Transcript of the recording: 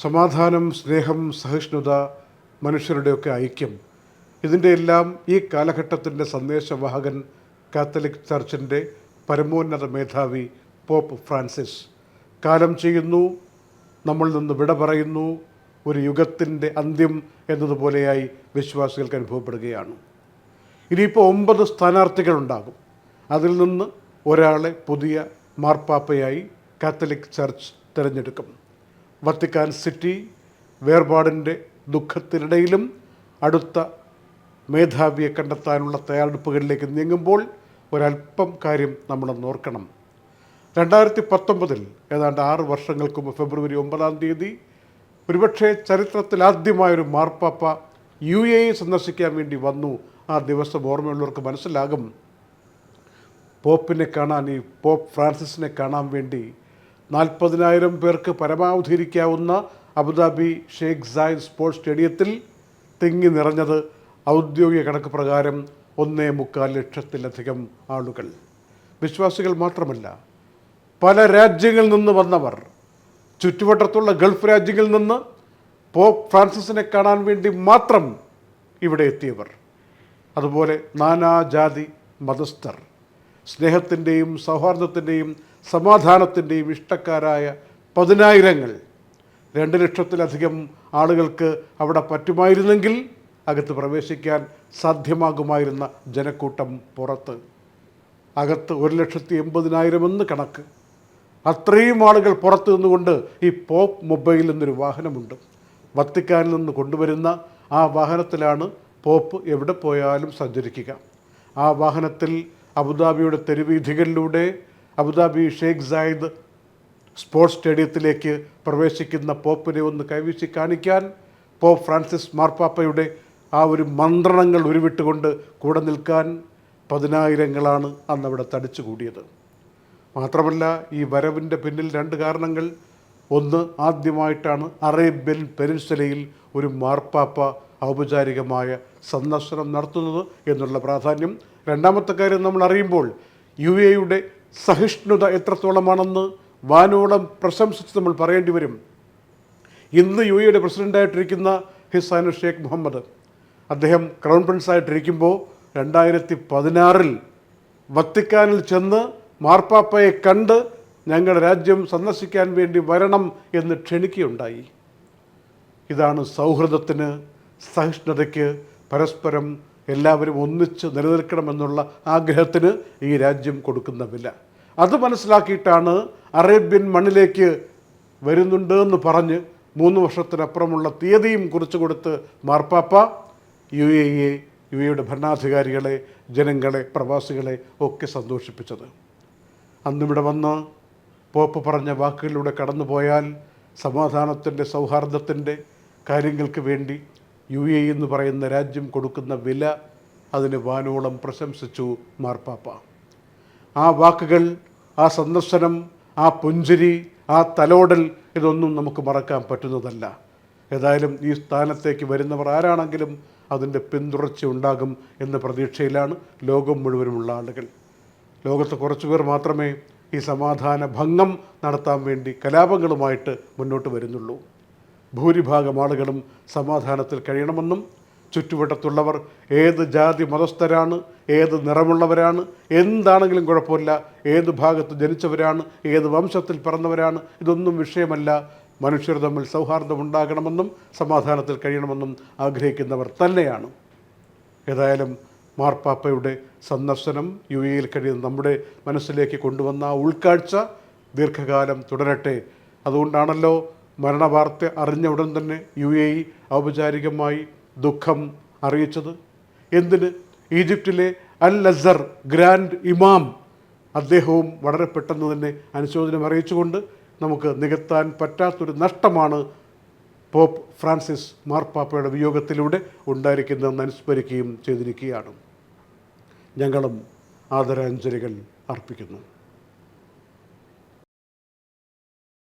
സമാധാനം സ്നേഹം സഹിഷ്ണുത മനുഷ്യരുടെയൊക്കെ ഐക്യം. ഇതിന്റെ എല്ലാം ഈ കാലഘട്ടത്തിന്റെ സന്ദേശവാഹകൻ കാത്തലിക് ചർച്ചിന്റെ പരമോന്നത മേധാവി പോപ്പ് ഫ്രാൻസിസ്. കാലം ചെയ്യുന്നു നമ്മളിൽ നിന്ന് വിട പറയുന്നു ഒരു യുഗത്തിന്റെ അന്ത്യം എന്നതുപോലെയായി വിശ്വാസികൾക്ക് അനുഭവപ്പെടുകയാണ്. ഇനിയിപ്പോൾ ഒമ്പത് സ്ഥാനാർത്ഥികളുണ്ടാകും. അതിൽ നിന്ന് ഒരാളെ പുതിയ മാർപ്പാപ്പയായി കാത്തലിക് ചർച്ച് തിരഞ്ഞെടുക്കും. വത്തിക്കാൻ സിറ്റി വേർപാടിന്റെ ദുഃഖത്തിനിടയിലും അടുത്ത മേധാവിയെ കണ്ടെത്താനുള്ള തയ്യാറെടുപ്പുകളിലേക്ക് നീങ്ങുമ്പോൾ ഒരല്പം കാര്യം നമ്മൾ ഓർക്കണം. രണ്ടായിരത്തി പത്തൊമ്പതിൽ ഏതാണ്ട് ആറ് വർഷങ്ങൾക്ക് മുമ്പ് ഫെബ്രുവരി ഒമ്പതാം തീയതി ഒരുപക്ഷേ ചരിത്രത്തിലാദ്യമായൊരു മാർപ്പാപ്പ യു എ സന്ദർശിക്കാൻ വേണ്ടി വന്നു. ആ ദിവസം ഓർമ്മയുള്ളവർക്ക് മനസ്സിലാകും. പോപ്പിനെ കാണാൻ ഈ പോപ്പ് ഫ്രാൻസിസിനെ കാണാൻ വേണ്ടി നാൽപ്പതിനായിരം പേർക്ക് പരമാവധി ഇരിക്കാവുന്ന Abu Dhabi Sheikh Zayed sports സ്റ്റേഡിയത്തിൽ തിങ്ങി നിറഞ്ഞത് ഔദ്യോഗിക കണക്ക് പ്രകാരം ഒന്നേ മുക്കാൽ ലക്ഷത്തിലധികം ആളുകൾ. വിശ്വാസികൾ മാത്രമല്ല പല രാജ്യങ്ങളിൽ നിന്ന് വന്നവർ ചുറ്റുവട്ടത്തുള്ള ഗൾഫ് രാജ്യങ്ങളിൽ നിന്ന് പോപ്പ് ഫ്രാൻസിസിനെ കാണാൻ വേണ്ടി മാത്രം ഇവിടെ എത്തിയവർ. അതുപോലെ നാനാജാതി മതസ്ഥർ സ്നേഹത്തിന്റെയും സൗഹാർദ്ദത്തിന്റെയും സമാധാനത്തിന്റെയും ഇഷ്ടക്കാരായ പതിനായിരങ്ങൾ. രണ്ട് ലക്ഷത്തിലധികം ആളുകൾക്ക് അവിടെ പറ്റുമായിരുന്നെങ്കിൽ അകത്ത് പ്രവേശിക്കാൻ സാധ്യമാകുമായിരുന്ന ജനക്കൂട്ടം പുറത്ത്. അകത്ത് ഒരു ലക്ഷത്തി എൺപതിനായിരം എന്ന് കണക്ക്. അത്രയും ആളുകൾ പുറത്തു നിന്നുകൊണ്ട് ഈ പോപ്പ് മൊബൈൽ എന്നൊരു വാഹനമുണ്ട്. വത്തിക്കാനിൽ നിന്ന് കൊണ്ടുവരുന്ന ആ വാഹനത്തിലാണ് പോപ്പ് എവിടെ പോയാലും സഞ്ചരിക്കുക. ആ വാഹനത്തിൽ അബുദാബിയുടെ തെരുവീഥികളിലൂടെ Abu Dhabi Sheikh Zayed sports സ്റ്റേഡിയത്തിലേക്ക് പ്രവേശിക്കുന്ന പോപ്പിനെ ഒന്ന് കൈവീശി കാണിക്കാൻ പോപ്പ് ഫ്രാൻസിസ് മാർപ്പാപ്പയുടെ ആ ഒരു മന്ത്രണങ്ങൾ ഉരുവിട്ടുകൊണ്ട് കൂടെ നിൽക്കാൻ പതിനായിരങ്ങളാണ് അന്നവിടെ തടിച്ചു കൂടിയത് മാത്രമല്ല ഈ വരവിന്റെ പിന്നിൽ രണ്ട് കാരണങ്ങൾ. ഒന്ന് ആദ്യമായിട്ടാണ് അറേബ്യൻ പെനിൻസുലയിൽ ഒരു മാർപ്പാപ്പ ഔപചാരികമായ സന്ദർശനം നടത്തുന്നത് എന്നുള്ള പ്രാധാന്യം. രണ്ടാമത്തെ കാര്യം നമ്മൾ അറിയുമ്പോൾ യു എയുടെ സഹിഷ്ണുത എത്രത്തോളമാണെന്ന് വാനോളം പ്രശംസിച്ച് നമ്മൾ പറയേണ്ടി വരും. ഇന്ന് യു എയുടെ പ്രസിഡന്റായിട്ടിരിക്കുന്ന ഹിസാനു ഷേഖ് മുഹമ്മദ് അദ്ദേഹം ക്രൗൺ പ്രിൻസ് ആയിട്ടിരിക്കുമ്പോൾ രണ്ടായിരത്തി പതിനാറിൽ വത്തിക്കാനിൽ ചെന്ന് മാർപ്പാപ്പയെ കണ്ട് ഞങ്ങളുടെ രാജ്യം സന്ദർശിക്കാൻ വേണ്ടി വരണം എന്ന് ക്ഷണിക്കുകയുണ്ടായി. ഇതാണ് സൗഹൃദത്തിന് സഹിഷ്ണുതയ്ക്ക് പരസ്പരം എല്ലാവരും ഒന്നിച്ച് നിലനിൽക്കണമെന്നുള്ള ആഗ്രഹത്തിന് ഈ രാജ്യം കൊടുക്കുന്ന വില അത് മനസ്സിലാക്കിയിട്ടാണ് അറേബ്യൻ മണ്ണിലേക്ക് വരുന്നുണ്ട് എന്ന് പറഞ്ഞ് മൂന്ന് വർഷത്തിനപ്പുറമുള്ള തീയതിയും കുറിച്ചു കൊടുത്ത് മാർപ്പാപ്പ യു എ എ യു എയുടെ ഭരണാധികാരികളെ ജനങ്ങളെ പ്രവാസികളെ ഒക്കെ സന്തോഷിപ്പിച്ചത്. അന്നിവിടെ വന്ന് പോപ്പ് പറഞ്ഞ വാക്കുകളിലൂടെ കടന്നുപോയാൽ സമാധാനത്തിന്റെ സൗഹാർദ്ദത്തിന്റെ കാര്യങ്ങൾക്ക് വേണ്ടി യു എ എന്ന് പറയുന്ന രാജ്യം കൊടുക്കുന്ന വില അതിന് വാനോളം പ്രശംസിച്ചു മാർപ്പാപ്പ. ആ വാക്കുകൾ ആ സന്ദർശനം ആ പുഞ്ചിരി ആ തലോടൽ ഇതൊന്നും നമുക്ക് മറക്കാൻ പറ്റുന്നതല്ല. ഏതായാലും ഈ സ്ഥാനത്തേക്ക് വരുന്നവർ ആരാണെങ്കിലും അതിന്റെ പിന്തുടർച്ച ഉണ്ടാകും എന്ന പ്രതീക്ഷയിലാണ് ലോകം മുഴുവനുമുള്ള ആളുകൾ. ലോകത്ത് കുറച്ചുപേർ മാത്രമേ ഈ സമാധാന ഭംഗം നടത്താൻ വേണ്ടി കലാപങ്ങളുമായിട്ട് മുന്നോട്ട് വരുന്നുള്ളൂ. ഭൂരിഭാഗം ആളുകളും സമാധാനത്തിൽ കഴിയണമെന്നും ചുറ്റുവട്ടത്തുള്ളവർ ഏത് ജാതി മതസ്ഥരാണ് ഏത് നിറമുള്ളവരാണ് എന്താണെങ്കിലും കുഴപ്പമില്ല ഏത് ഭാഗത്ത് ജനിച്ചവരാണ് ഏത് വംശത്തിൽ പിറന്നവരാണ് ഇതൊന്നും വിഷയമല്ല. മനുഷ്യർ തമ്മിൽ സൗഹാർദ്ദം ഉണ്ടാകണമെന്നും സമാധാനത്തിൽ കഴിയണമെന്നും ആഗ്രഹിക്കുന്നവർ തന്നെയാണ്. ഏതായാലും മാർപ്പാപ്പയുടെ സന്ദർശനം യു എയിൽ കഴിയുന്ന നമ്മുടെ മനസ്സിലേക്ക് കൊണ്ടുവന്ന ഉൾക്കാഴ്ച ദീർഘകാലം തുടരട്ടെ. അതുകൊണ്ടാണല്ലോ മരണവാർത്ത അറിഞ്ഞ ഉടൻ തന്നെ യു എ ഇ ഔപചാരികമായി ദുഃഖം അറിയിച്ചത്. എന്തിന്? ഈജിപ്തിലെ അൽ അസർ ഗ്രാൻഡ് ഇമാം അദ്ദേഹവും വളരെ പെട്ടെന്ന് തന്നെ അനുശോചനം അറിയിച്ചുകൊണ്ട് നമുക്ക് നികത്താൻ പറ്റാത്തൊരു നഷ്ടമാണ് പോപ്പ് ഫ്രാൻസിസ് മാർപ്പാപ്പയുടെ വിയോഗത്തിലൂടെ ഉണ്ടായിരിക്കുന്നതെന്ന് അനുസ്മരിക്കുകയും ചെയ്തിരിക്കുകയാണ്. ഞങ്ങളും ആദരാഞ്ജലികൾ അർപ്പിക്കുന്നു.